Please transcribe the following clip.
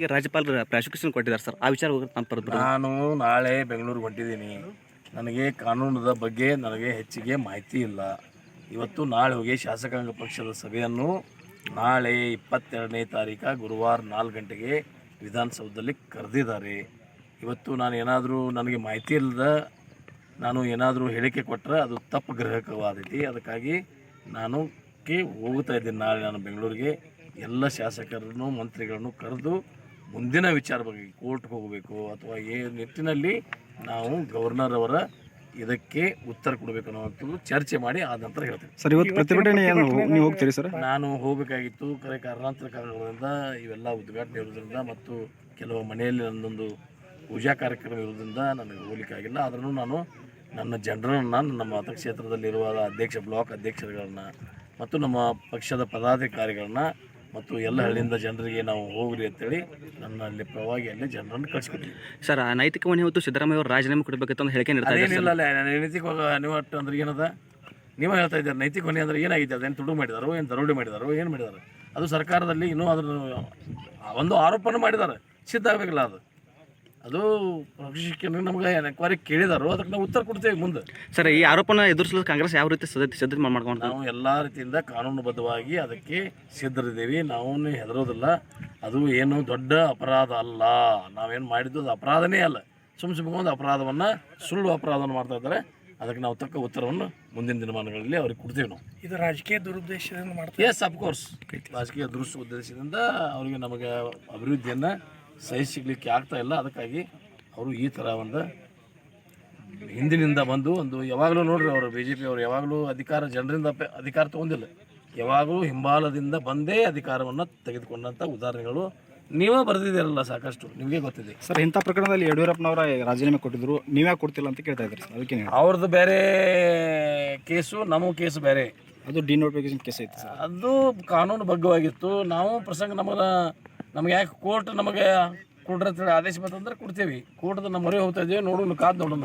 ಈಗ ರಾಜ್ಯಪಾಲರು ಪ್ರಾಸಿಕ್ಯೂಷನ್ ಕೊಟ್ಟಿದ್ದಾರೆ ಸರ್. ಆ ವಿಚಾರ ನಾನು ನಾಳೆ ಬೆಂಗಳೂರಿಗೆ ಹೊಂಟಿದ್ದೀನಿ. ನನಗೆ ಕಾನೂನದ ಬಗ್ಗೆ ನನಗೆ ಹೆಚ್ಚಿಗೆ ಮಾಹಿತಿ ಇಲ್ಲ. ಇವತ್ತು ನಾಳೆ ಹೋಗಿ ಶಾಸಕಾಂಗ ಪಕ್ಷದ ಸಭೆಯನ್ನು ನಾಳೆ ಇಪ್ಪತ್ತೆರಡನೇ ತಾರೀಕು ಗುರುವಾರ ನಾಲ್ಕು ಗಂಟೆಗೆ ವಿಧಾನಸೌಧದಲ್ಲಿ ಕರೆದಿದ್ದಾರೆ. ಇವತ್ತು ನಾನು ಏನಾದರೂ ನನಗೆ ಮಾಹಿತಿ ಇಲ್ಲದ ನಾನು ಏನಾದರೂ ಹೇಳಿಕೆ ಕೊಟ್ಟರೆ ಅದು ತಪ್ಪು ಗ್ರಹಕವಾದೈತಿ. ಅದಕ್ಕಾಗಿ ನಾನು ಹೋಗ್ತಾ ಇದ್ದೀನಿ ನಾಳೆ ನಾನು ಬೆಂಗಳೂರಿಗೆ. ಎಲ್ಲ ಶಾಸಕರನ್ನು, ಮಂತ್ರಿಗಳನ್ನು ಕರೆದು ಮುಂದಿನ ವಿಚಾರ ಬಗ್ಗೆ ಕೋರ್ಟ್ ಹೋಗಬೇಕು ಅಥವಾ ಏ ನಿಟ್ಟಿನಲ್ಲಿ ನಾವು ಗವರ್ನರ್ ಅವರ ಇದಕ್ಕೆ ಉತ್ತರ ಕೊಡಬೇಕು ಅನ್ನೋವಂಥದ್ದು ಚರ್ಚೆ ಮಾಡಿ ಆದ ನಂತರ ಹೇಳ್ತೇವೆ ಸರ್ ಇವತ್ತು ಪ್ರತಿಭಟನೆ ನೀವು ಹೋಗ್ತೀರಿ ಸರ್? ನಾನು ಹೋಗಬೇಕಾಗಿತ್ತು ಕರೆ ಕಾರಣಾಂತರ ಕಾರಣಗಳಿಂದ ಇವೆಲ್ಲ ಉದ್ಘಾಟನೆ ಇರೋದ್ರಿಂದ ಮತ್ತು ಕೆಲವು ಮನೆಯಲ್ಲಿ ನನ್ನೊಂದು ಪೂಜಾ ಕಾರ್ಯಕ್ರಮ ಇರೋದ್ರಿಂದ ನನಗೆ ಹೋಗ್ಲಿಕ್ಕಾಗಿಲ್ಲ ಆದ್ರೂ ನಾನು ನನ್ನ ಜನರನ್ನು ನಮ್ಮ ಮತಕ್ಷೇತ್ರದಲ್ಲಿರುವ ಅಧ್ಯಕ್ಷ ಬ್ಲಾಕ್ ಅಧ್ಯಕ್ಷರುಗಳನ್ನ ಮತ್ತು ನಮ್ಮ ಪಕ್ಷದ ಪದಾಧಿಕಾರಿಗಳನ್ನ ಮತ್ತು ಎಲ್ಲ ಹಳ್ಳಿಯಿಂದ ಜನರಿಗೆ ನಾವು ಹೋಗ್ರಿ ಅಂತೇಳಿ ನನ್ನ ಅಲ್ಲಿ ಪ್ರವಾಗಿ ಅಲ್ಲಿ ಜನರನ್ನು ಕಳಿಸ್ಕೊಟ್ಟಿದ್ವಿ. ಸರ್ ಆ ನೈತಿಕ ಹೊಣೆ ಹೊತ್ತು ಸಿದ್ದರಾಮಯ್ಯ ಅವರು ರಾಜೀನಾಮೆ ಕೊಡಬೇಕಿತ್ತು ಅಂತ ಹೇಳಿಕೆ ನೀಡ್ತಾ ಇದ್ದಾರೆ ಅದೇನಿಲ್ಲ ಅಲ್ಲ ನೈತಿಕ ನೀವು ಅಂದ್ರೆ ಏನದ? ನೀವೇ ಹೇಳ್ತಾ ಇದ್ದಾರೆ ನೈತಿಕ ಹೊಣೆ ಅಂದ್ರೆ ಏನಾಗಿದೆ? ಅದೇನು ತುಡು ಮಾಡಿದಾರೋ ಏನು ದರೋಡೆ ಮಾಡಿದಾರೋ ಏನು ಮಾಡಿದಾರೆ? ಅದು ಸರ್ಕಾರದಲ್ಲಿ ಇನ್ನೂ ಅದರ ಒಂದು ಆರೋಪನ ಮಾಡಿದ್ದಾರೆ. ಸಿದ್ಧ ಆಗಬೇಕಲ್ಲ ಅದು. ಅದು ಪಕ್ಷಕ್ಕೆ ನಮ್ಗೆ ಎನ್ಕ್ವೈರಿ ಕೇಳಿದಾರೋ. ಅದಕ್ಕೆ ನಾವು ಉತ್ತರ ಕೊಡ್ತೇವೆ ಮುಂದೆ. ಸರ್ ಈ ಆರೋಪನ ಎದುರಿಸಲು ಕಾಂಗ್ರೆಸ್ ಯಾವ ರೀತಿ ಸದ್ಯ ಸಿದ್ಧತೆ ಮಾಡ್ಕೊಂಡು ನಾವು ಎಲ್ಲ ರೀತಿಯಿಂದ ಕಾನೂನುಬದ್ಧವಾಗಿ ಅದಕ್ಕೆ ಸಿದ್ಧರಿದ್ದೀವಿ. ನಾವು ಹೆದರೋದಿಲ್ಲ. ಅದು ಏನು ದೊಡ್ಡ ಅಪರಾಧ ಅಲ್ಲ. ನಾವೇನು ಮಾಡಿದ್ದು ಅದು ಅಪರಾಧನೇ ಅಲ್ಲ. ಸುಮ್ಮ ಸುಮ್ಮನೆ ಒಂದು ಅಪರಾಧವನ್ನು ಸುಳ್ಳು ಅಪರಾಧವನ್ನು ಮಾಡ್ತಾ ಇದ್ದಾರೆ. ಅದಕ್ಕೆ ನಾವು ತಕ್ಕ ಉತ್ತರವನ್ನು ಮುಂದಿನ ದಿನಮಾನಗಳಲ್ಲಿ ಅವ್ರಿಗೆ ಕೊಡ್ತೇವೆ ನಾವು. ಇದು ರಾಜಕೀಯ ದುರುದ್ದೇಶದಿಂದ ಮಾಡ್ತೀವಿ ಎಸ್ ಅಫ್ಕೋರ್ಸ್ ರಾಜಕೀಯ ದುರುಸ್ ಉದ್ದೇಶದಿಂದ ಅವರಿಗೆ ನಮಗೆ ಅಭಿವೃದ್ಧಿಯನ್ನು ಸಹಿಸಿಗ್ಲಿಕ್ಕೆ ಆಗ್ತಾ ಇಲ್ಲ. ಅದಕ್ಕಾಗಿ ಅವರು ಈ ಥರ ಒಂದು ಹಿಂದಿನಿಂದ ಬಂದು ಒಂದು ಯಾವಾಗಲೂ ನೋಡ್ರಿ ಅವರು ಬಿ ಜೆ ಪಿ ಅವರು ಯಾವಾಗಲೂ ಅಧಿಕಾರ ಜನರಿಂದ ಅಧಿಕಾರ ತಗೊಂಡಿಲ್ಲ. ಯಾವಾಗಲೂ ಹಿಂಬಾಲದಿಂದ ಬಂದೇ ಅಧಿಕಾರವನ್ನು ತೆಗೆದುಕೊಂಡಂಥ ಉದಾಹರಣೆಗಳು ನೀವೇ ಬರೆದಿದ್ದೀರಲ್ಲ ಸಾಕಷ್ಟು. ನಿಮಗೆ ಗೊತ್ತಿದೆ. ಸರ್ ಇಂಥ ಪ್ರಕರಣದಲ್ಲಿ ಯಡಿಯೂರಪ್ಪನವರ ರಾಜೀನಾಮೆ ಕೊಟ್ಟಿದ್ರು. ನೀವೇ ಕೊಡ್ತಿಲ್ಲ ಅಂತ ಕೇಳ್ತಾ ಇದ್ದಾರೆ ಸರ್. ಅದಕ್ಕೆ ಅವ್ರದ್ದು ಬೇರೆ ಕೇಸು ನಮ್ಮ ಕೇಸು ಬೇರೆ. ಅದು ಡಿನೋಟಿಫಿಕೇಶನ್ ಕೇಸ್ ಐತೆ ಸರ್. ಅದು ಕಾನೂನು ಬಗ್ಗವಾಗಿತ್ತು. ನಾವು ಪ್ರಸಂಗ ನಮಗೆ ನಮಗೆ ಯಾಕೆ ಕೋರ್ಟ್ ನಮಗೆ ಕೊಡ್ರಿ ಅಂತೇಳಿ ಆದೇಶ ಬಂತಂದ್ರೆ ಕೊಡ್ತೀವಿ. ಕೋರ್ಟ್ ನಮ್ಮ ಮೊರೆ ಹೋಗ್ತಾ ಇದ್ದೀವಿ ನೋಡೋಣ, ಕಾದು ನೋಡೋಣ.